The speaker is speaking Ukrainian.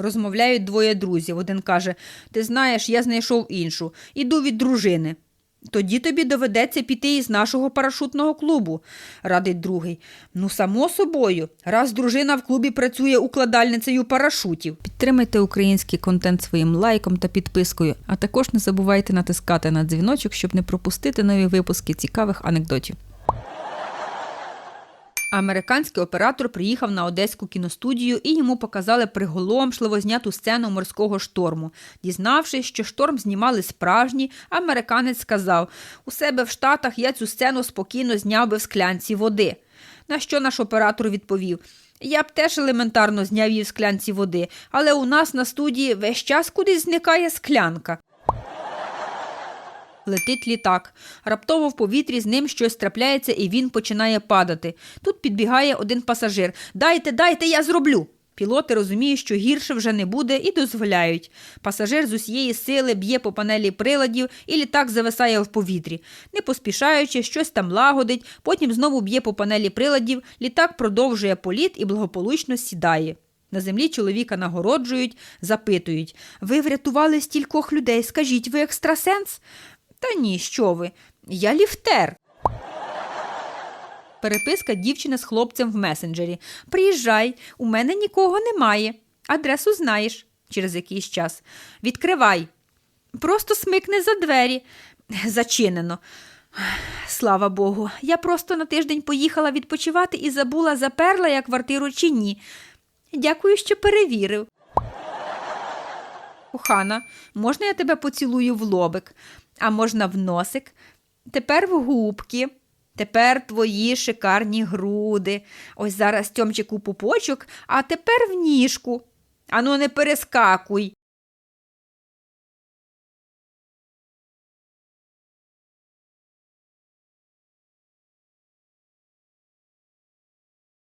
Розмовляють двоє друзів. Один каже: Ти знаєш, я знайшов іншу. Іду від дружини. Тоді тобі доведеться піти із нашого парашутного клубу, радить другий. Ну, само собою, раз дружина в клубі працює укладальницею парашутів. Підтримайте український контент своїм лайком та підпискою, а також не забувайте натискати на дзвіночок, щоб не пропустити нові випуски цікавих анекдотів. Американський оператор приїхав на одеську кіностудію і йому показали приголомшливо зняту сцену морського шторму. Дізнавшись, що шторм знімали справжній, американець сказав: у себе в Штатах я цю сцену спокійно зняв би в склянці води. На що наш оператор відповів: Я б теж елементарно зняв її в склянці води, але у нас на студії весь час кудись зникає склянка. Летить літак. Раптово в повітрі з ним щось трапляється, і він починає падати. Тут підбігає один пасажир. Дайте, дайте, я зроблю. Пілоти розуміють, що гірше вже не буде, і дозволяють. Пасажир з усієї сили б'є по панелі приладів, і літак зависає в повітрі. Не поспішаючи, щось там лагодить, потім знову б'є по панелі приладів, літак продовжує політ і благополучно сідає. На землі чоловіка нагороджують, запитують Ви врятували стількох людей, скажіть, ви екстрасенс? Та ні, що ви? Я ліфтер. Переписка дівчини з хлопцем в месенджері. Приїжджай, у мене нікого немає. Адресу знаєш через якийсь час. Відкривай. Просто смикни за двері. Зачинено. Слава Богу, я просто на тиждень поїхала відпочивати і забула, заперла я квартиру чи ні. Дякую, що перевірив. Кохана, можна я тебе поцілую в лобик, а можна в носик? Тепер в губки. Тепер твої шикарні груди. Ось зараз Тьомчику пупочок, а тепер в ніжку. Ану, не перескакуй.